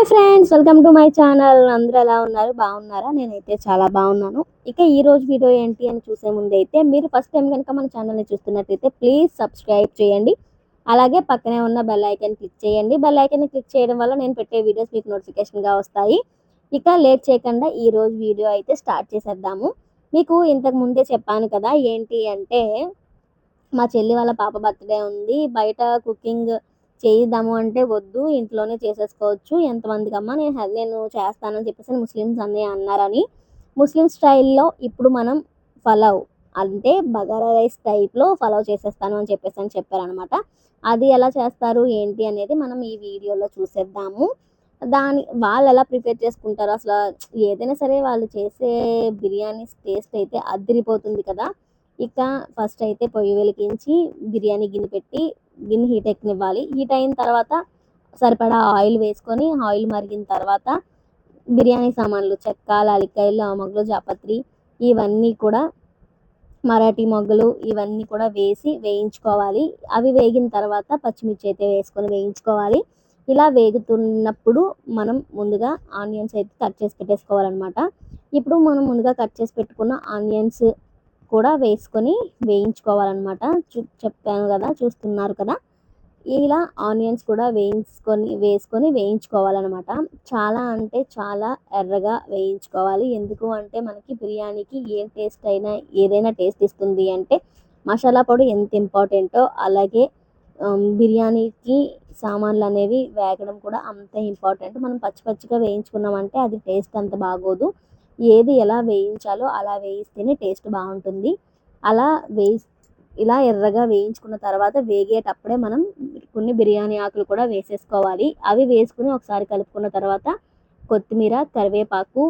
Hi friends welcome to my channel. అందరూ ఎలా ఉన్నారు? బాగున్నారా? నేనైతే చాలా బాగున్నాను. ఇక ఈ రోజు వీడియో ఏంటి అని చూసే ముందు అయితే మీరు ఫస్ట్ టైం కనుక మన ఛానల్ని చూస్తున్నట్టయితే ప్లీజ్ సబ్స్క్రైబ్ చేయండి. అలాగే పక్కనే ఉన్న బెల్ ఐకాన్ క్లిక్ చేయండి. బెల్ ఐకాన్ క్లిక్ చేయడం వల్ల నేను పెట్టే వీడియోస్ మీకు నోటిఫికేషన్గా వస్తాయి. ఇక లేట్ చేయకుండా ఈ రోజు వీడియో అయితే స్టార్ట్ చేసేద్దాము. మీకు ఇంతకు ముందే చెప్పాను కదా ఏంటి అంటే మా చెల్లి వాళ్ళ పాప బర్త్డే ఉంది. బయట కుకింగ్ చేయిద్దాము అంటే వద్దు ఇంట్లోనే చేసేసుకోవచ్చు. ఎంతమందికి అమ్మా నేను నేను చేస్తానని చెప్పేసి ముస్లిమ్స్ అన్నీ అన్నారని. ముస్లిం స్టైల్లో ఇప్పుడు మనం ఫలావ్ అంటే బగారా రైస్ టైప్లో ఫలావ్ చేసేస్తాను అని చెప్పేసి అని చెప్పారనమాట అది ఎలా చేస్తారు ఏంటి అనేది మనం ఈ వీడియోలో చూసేద్దాము. దాని వాళ్ళు ఎలా ప్రిపేర్ చేసుకుంటారు అసలు ఏదైనా సరే వాళ్ళు చేసే బిర్యానీ టేస్ట్ అయితే అదిరిపోతుంది కదా. ఇక ఫస్ట్ అయితే పొయ్యి వెలిగించి బిర్యానీ గిన్నె పెట్టి గిన్నె హీట్ ఎక్కనివ్వాలి. హీట్ అయిన తర్వాత సరిపడా ఆయిల్ వేసుకొని ఆయిల్ మరిగిన తర్వాత బిర్యానీ సామాన్లు చెక్క లాలిక్కాయలు ఆమగలు జాపత్రి ఇవన్నీ కూడా మరాఠీ మొగ్గలు ఇవన్నీ కూడా వేసి వేయించుకోవాలి. అవి వేగిన తర్వాత పచ్చిమిర్చి అయితే వేసుకొని వేయించుకోవాలి. ఇలా వేగుతున్నప్పుడు మనం ముందుగా ఆనియన్స్ అయితే కట్ చేసి పెట్టేసుకోవాలన్నమాట. ఇప్పుడు మనం ముందుగా కట్ చేసి పెట్టుకున్న ఆనియన్స్ కూడా వేసుకొని వేయించుకోవాలన్నమాట. చూ చెప్పాను కదా చూస్తున్నారు కదా. ఇలా ఆనియన్స్ కూడా వేయించుకొని వేసుకొని వేయించుకోవాలన్నమాట. చాలా అంటే చాలా ఎర్రగా వేయించుకోవాలి. ఎందుకు అంటే మనకి బిర్యానీకి ఏ టేస్ట్ అయినా ఏదైనా టేస్ట్ ఇస్తుంది అంటే మసాలా పొడి ఎంత ఇంపార్టెంటో అలాగే బిర్యానీకి సామాన్లు అనేవి వేగడం కూడా అంత ఇంపార్టెంట్ మనం పచ్చి పచ్చిగా వేయించుకున్నామంటే అది టేస్ట్ అంత బాగోదు. ఏది ఎలా వేయించాలో అలా వేయిస్తేనే టేస్ట్ బాగుంటుంది. అలా వేయి ఇలా ఎర్రగా వేయించుకున్న తర్వాత వేగేటప్పుడే మనం కొన్ని బిర్యానీ ఆకులు కూడా వేసేసుకోవాలి. అవి వేసుకుని ఒకసారి కలుపుకున్న తర్వాత కొత్తిమీర కరివేపాకు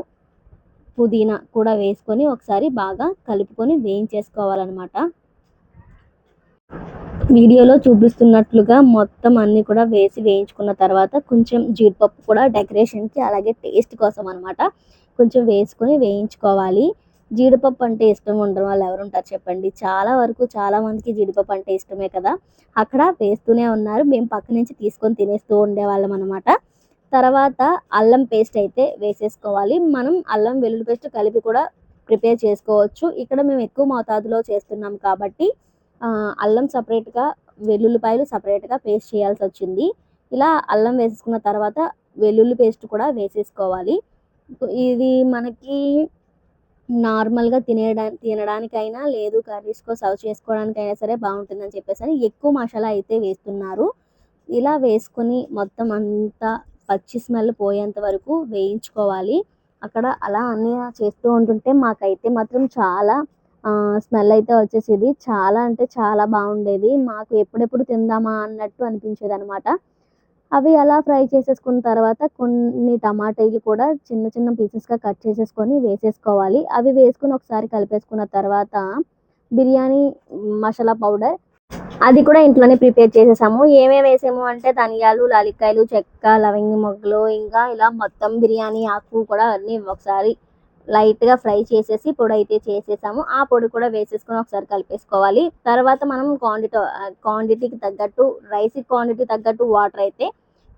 పుదీనా కూడా వేసుకొని ఒకసారి బాగా కలుపుకొని వేయించేసుకోవాలన్నమాట. వీడియోలో చూపిస్తున్నట్లుగా మొత్తం అన్నీ కూడా వేసి వేయించుకున్న తర్వాత కొంచెం జీడిపప్పు కూడా డెకరేషన్కి అలాగే టేస్ట్ కోసం అనమాట కొంచెం వేసుకొని వేయించుకోవాలి. జీడిపప్పు అంటే ఇష్టం ఉండడం వాళ్ళు ఎవరు ఉంటారు చెప్పండి. చాలా వరకు చాలా మందికి జీడిపప్పు అంటే ఇష్టమే కదా. అక్కడ వేస్తూనే ఉన్నారు. మేము పక్క నుంచి తీసుకొని తినేస్తూ ఉండేవాళ్ళం అనమాట తర్వాత అల్లం పేస్ట్ అయితే వేసేసుకోవాలి. మనం అల్లం వెల్లుల్లి పేస్ట్ కలిపి కూడా ప్రిపేర్ చేసుకోవచ్చు. ఇక్కడ మేము ఎక్కువ మోతాదులో చేస్తున్నాం కాబట్టి అల్లం సపరేట్గా వెల్లుల్లిపాయలు సపరేట్గా పేస్ట్ చేయాల్సి వచ్చింది. ఇలా అల్లం వేసుకున్న తర్వాత వెల్లుల్లి పేస్ట్ కూడా వేసేసుకోవాలి. ఇది మనకి నార్మల్గా తినేయడా తినడానికైనా లేదు కర్రీస్కో సర్వ్ చేసుకోవడానికైనా సరే బాగుంటుందని చెప్పేసి అని ఎక్కువ మసాలా అయితే వేస్తున్నారు. ఇలా వేసుకొని మొత్తం అంతా పచ్చి స్మెల్ పోయేంత వరకు వేయించుకోవాలి. అక్కడ అలా అన్నీ చేస్తూ ఉంటుంటే మాకైతే మాత్రం చాలా స్మెల్ అయితే వచ్చేసేది. చాలా అంటే చాలా బాగుండేది. మాకు ఎప్పుడెప్పుడు తిందామా అన్నట్టు అనిపించేది అనమాట అవి అలా ఫ్రై చేసేసుకున్న తర్వాత కొన్ని టమాటాలు కూడా చిన్న చిన్న పీసెస్గా కట్ చేసేసుకొని వేసేసుకోవాలి. అవి వేసుకొని ఒకసారి కలిపేసుకున్న తర్వాత బిర్యానీ మసాలా పౌడర్ అది కూడా ఇంట్లోనే ప్రిపేర్ చేసేసాము. ఏమేమి వేసాము అంటే ధనియాలు లాలిక్కాయలు చెక్క లవంగి మొగ్గలు ఇంకా ఇలా మొత్తం బిర్యానీ ఆకు కూడా అన్నీ ఒకసారి లైట్గా ఫ్రై చేసేసి పొడి అయితే చేసేసాము. ఆ పొడి కూడా వేసేసుకొని ఒకసారి కలిపేసుకోవాలి. తర్వాత మనం క్వాంటిటీ క్వాంటిటీకి తగ్గట్టు రైస్ క్వాంటిటీ తగ్గట్టు వాటర్ అయితే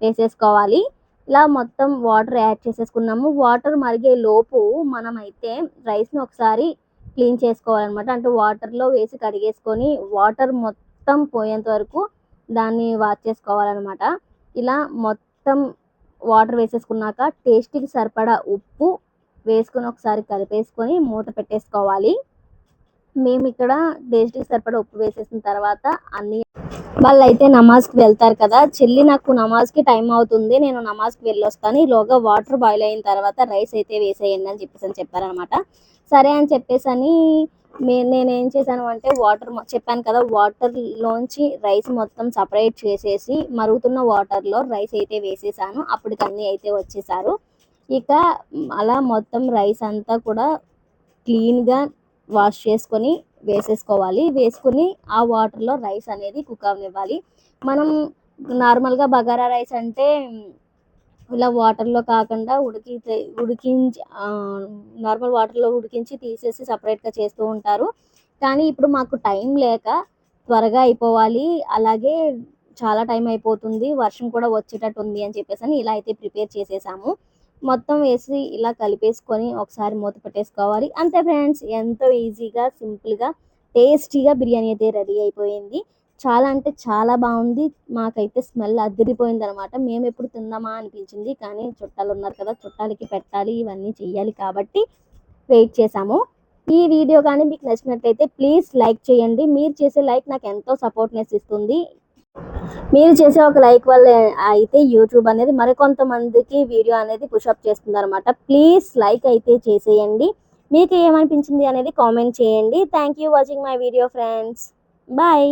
వేసేసుకోవాలి. ఇలా మొత్తం వాటర్ యాడ్ చేసేసుకున్నాము. వాటర్ మరిగే లోపు మనమైతే రైస్ని ఒకసారి క్లీన్ చేసుకోవాలన్నమాట. అంటే వాటర్లో వేసి కడిగేసుకొని వాటర్ మొత్తం పోయేంత వరకు దాన్ని వాష్ చేసుకోవాలన్నమాట. ఇలా మొత్తం వాటర్ వేసేసుకున్నాక టేస్ట్కి సరిపడా ఉప్పు వేసుకొని ఒకసారి కలిపేసుకొని మూత పెట్టేసుకోవాలి. మేము ఇక్కడ టేస్ట్కి సరిపడా ఉప్పు వేసేసిన తర్వాత అన్ని వాళ్ళు అయితే నమాజ్కి వెళ్తారు కదా చెల్లి నాకు నమాజ్కి టైం అవుతుంది నేను నమాజ్కి వెళ్ళొస్తాను. ఈలోగా వాటర్ బాయిల్ అయిన తర్వాత రైస్ అయితే వేసేయండి అని చెప్పేసి అని చెప్పారనమాట సరే అని చెప్పేసి అని మే- నేను ఏం చేశాను అంటే వాటర్ చెప్పాను కదా వాటర్లోంచి రైస్ మొత్తం సపరేట్ చేసేసి మరుగుతున్న వాటర్లో రైస్ అయితే వేసేసాను. అప్పటికి అన్నీ అయితే వచ్చేసారు. ఇక అలా మొత్తం రైస్ అంతా కూడా క్లీన్గా వాష్ చేసుకొని వేసేసుకోవాలి. వేసుకుని ఆ వాటర్లో రైస్ అనేది కుక్ అవనివ్వాలి మనం నార్మల్గా బగారా రైస్ అంటే ఇలా వాటర్లో కాకుండా ఉడికి ఉడికించి నార్మల్ వాటర్లో ఉడికించి తీసేసి సపరేట్గా చేస్తూ ఉంటారు. కానీ ఇప్పుడు మాకు టైం లేక త్వరగా అయిపోవాలి. అలాగే చాలా టైం అయిపోతుంది. వర్షం కూడా వచ్చేటట్టు ఉంది అని చెప్పేసి అని ఇలా అయితే ప్రిపేర్ చేసేసాము. మొత్తం వేసి ఇలా కలిపేసుకొని ఒకసారి మూత పెట్టేసుకోవాలి. అంతే ఫ్రెండ్స్ ఎంతో ఈజీగా సింపుల్గా టేస్టీగా బిర్యానీ అయితే రెడీ అయిపోయింది. చాలా అంటే చాలా బాగుంది. మాకైతే స్మెల్ అదిరిపోయింది అనమాట మేము ఎప్పుడు తిందామా అనిపించింది. కానీ చుట్టాలు ఉన్నారు కదా చుట్టాలకి పెట్టాలి ఇవన్నీ చేయాలి కాబట్టి వెయిట్ చేసాము ఈ వీడియో కానీ మీకు నచ్చినట్లయితే ప్లీజ్ లైక్ చేయండి. మీరు చేసే లైక్ నాకు ఎంతో సపోర్ట్నెస్ ఇస్తుంది. మీరు చేసే ఒక లైక్ వల్ల అయితే యూట్యూబ్ అనేది మరికొంతమందికి వీడియో అనేది పుషప్ చేస్తుంది అనమాట ప్లీజ్ లైక్ అయితే చేసేయండి. మీకు ఏమనిపించింది అనేది కామెంట్ చేయండి. Thank you watching my video friends bye